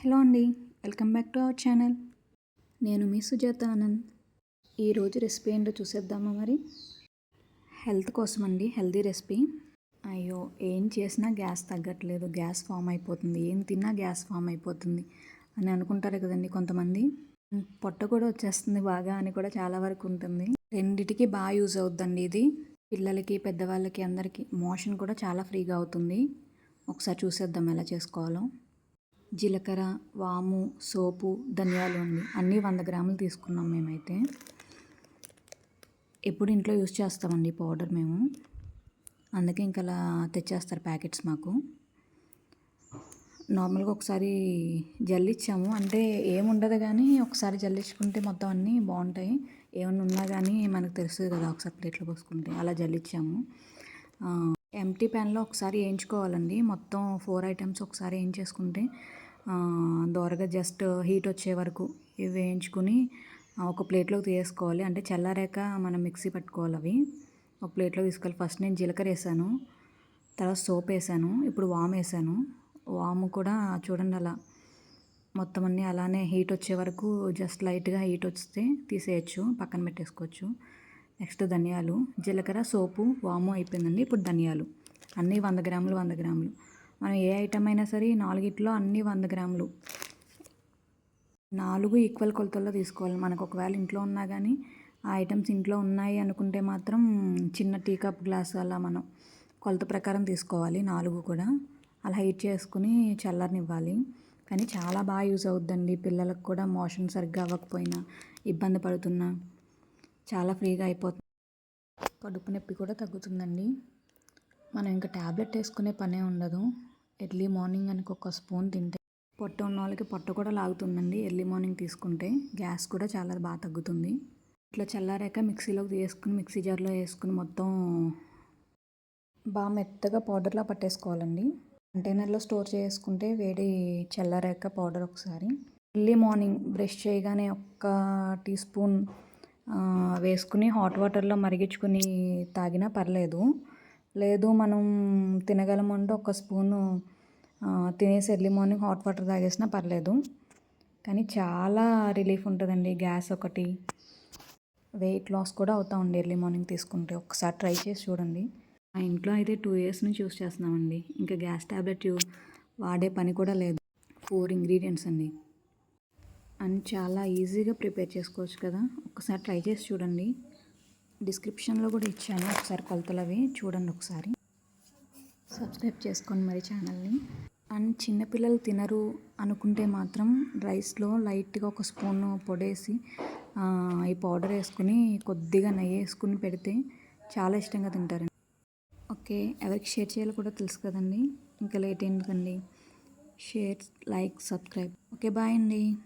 Hello అండి welcome back to our channel. నేను మీ సుజాత ఆనంద్. ఈరోజు రెసిపీ ఏంటో చూసేద్దామా మరి? హెల్త్ కోసం అండి హెల్తీ రెసిపీ. అయ్యో ఏం చేసినా గ్యాస్ తగ్గట్లేదు గ్యాస్ ఫామ్ అయిపోతుంది. ఏం తిన్నా గ్యాస్ ఫామ్ అయిపోతుంది అని అనుకుంటారు కదండి కొంతమంది. పొట్ట కూడా వచ్చేస్తుంది బాగా అని కూడా చాలా వరకు ఉంటుంది. రెండిటికి బాగా యూజ్ అవుతుందండి ఇది. పిల్లలకి పెద్దవాళ్ళకి అందరికీ మోషన్ కూడా చాలా ఫ్రీగా అవుతుంది. ఒకసారి చూసేద్దాం ఎలా చేసుకోవాలో. జీలకర్ర వాము సోపు ధనియాలు అండి అన్నీ వంద గ్రాములు తీసుకున్నాం మేమైతే. ఎప్పుడు ఇంట్లో యూస్ చేస్తామండి పౌడర్ మేము. అందుకే ఇంకా అలా తెచ్చేస్తారు ప్యాకెట్స్ మాకు. నార్మల్గా ఒకసారి జల్లిచ్చాము. అంటే ఏముండదు కానీ ఒకసారి జల్లించుకుంటే మొత్తం అన్నీ బాగుంటాయి. ఏమన్నా ఉన్నా కానీ మనకు తెలుస్తుంది కదా ఒకసారి ప్లేట్లో పోసుకుంటే. అలా జల్లిచ్చాము. ఎంటీ ప్యాన్లో ఒకసారి వేయించుకోవాలండి. మొత్తం ఫోర్ ఐటమ్స్ ఒకసారి వేయించేసుకుంటే దోరగా జస్ట్ హీట్ వచ్చే వరకు ఇవి వేయించుకుని ఒక ప్లేట్లోకి తీసుకోవాలి అంటే చల్లారాక మనం మిక్సీ పట్టుకోవాలి అవి. ఒక ప్లేట్లో తీసుకోవాలి. ఫస్ట్ నేను జీలకర్ర వేసాను తర్వాత సోప్ వేసాను ఇప్పుడు వామ్ వేసాను. వాము కూడా చూడండి అలా మొత్తం అన్నీ అలానే హీట్ వచ్చే వరకు జస్ట్ లైట్గా హీట్ వస్తే తీసేయచ్చు పక్కన పెట్టేసుకోవచ్చు. నెక్స్ట్ ధనియాలు. జీలకర్ర సోపు వాము అయిపోయిందండి. ఇప్పుడు ధనియాలు. అన్నీ వంద గ్రాములు వంద గ్రాములు. మనం ఏ ఐటమ్ అయినా సరే నాలుగిట్లో అన్నీ వంద గ్రాములు. నాలుగు ఈక్వల్ కొలతల్లో తీసుకోవాలి. మనకు ఒకవేళ ఇంట్లో ఉన్నా కానీ ఆ ఐటమ్స్ ఇంట్లో ఉన్నాయి అనుకుంటే మాత్రం చిన్న టీ కప్ గ్లాస్ అలా మనం కొలత ప్రకారం తీసుకోవాలి. నాలుగు కూడా. అలా హీట్ చేసుకుని చల్లరనివ్వాలి. కానీ చాలా బాగా యూజ్ అవుద్దండి. పిల్లలకు కూడా మోషన్ సరిగ్గా అవ్వకపోయినా ఇబ్బంది పడుతున్నా చాలా ఫ్రీగా అయిపోతుంది కడుపు నొప్పి కూడా తగ్గుతుందండి. మనం ఇంకా ట్యాబ్లెట్ వేసుకునే పనే ఉండదు. ఎర్లీ మార్నింగ్ అని ఒక స్పూన్ తింటే పొట్ట ఉన్న వాళ్ళకి పొట్ట కూడా లాగుతుందండి. ఎర్లీ మార్నింగ్ తీసుకుంటే గ్యాస్ కూడా చాలా బాగా తగ్గుతుంది. ఇట్లా చల్లారాక మిక్సీలోకి తీసుకుని మిక్సీ జార్లో వేసుకుని మొత్తం బాగా మెత్తగా పౌడర్లా పట్టేసుకోవాలండి. కంటైనర్లో స్టోర్ చేసుకుంటే వేడి చల్లారాక పౌడర్ ఒకసారి. ఎర్లీ మార్నింగ్ బ్రష్ చేయగానే ఒక్క టీ స్పూన్ వేసుకుని హాట్ వాటర్లో మరిగించుకుని తాగినా పర్లేదు. లేదు మనం తినగలము అంటే ఒక స్పూను తినేసి ఎర్లీ మార్నింగ్ హాట్ వాటర్ తాగేసినా పర్లేదు. కానీ చాలా రిలీఫ్ ఉంటుందండి గ్యాస్ ఒకటి. వెయిట్ లాస్ కూడా అవుతా ఉండి ఎర్లీ మార్నింగ్ తీసుకుంటే. ఒకసారి ట్రై చేసి చూడండి. మా ఇంట్లో అయితే టూ ఇయర్స్ నుంచి యూస్ చేస్తున్నామండి. ఇంకా గ్యాస్ ట్యాబ్లెట్ వాడే పని కూడా లేదు. ఫోర్ ఇంగ్రీడియంట్స్ అండి. అండ్ చాలా ఈజీగా ప్రిపేర్ చేసుకోవచ్చు కదా. ఒకసారి ట్రై చేసి చూడండి. డిస్క్రిప్షన్లో కూడా ఇచ్చాను. ఒకసారి కొలతలు అవి చూడండి ఒకసారి. సబ్స్క్రైబ్ చేసుకోండి మరి ఛానల్ని. అండ్ చిన్నపిల్లలు తినరు అనుకుంటే మాత్రం రైస్లో లైట్గా ఒక స్పూన్ పొడేసి ఈ పౌడర్ వేసుకుని కొద్దిగా నెయ్యి వేసుకుని పెడితే చాలా ఇష్టంగా తింటారండి. ఓకే ఎవరికి షేర్ చేయాలో కూడా తెలుసు కదండి. ఇంకా లేట్ ఎందుకండి? Share like subscribe. Okay bye అండి.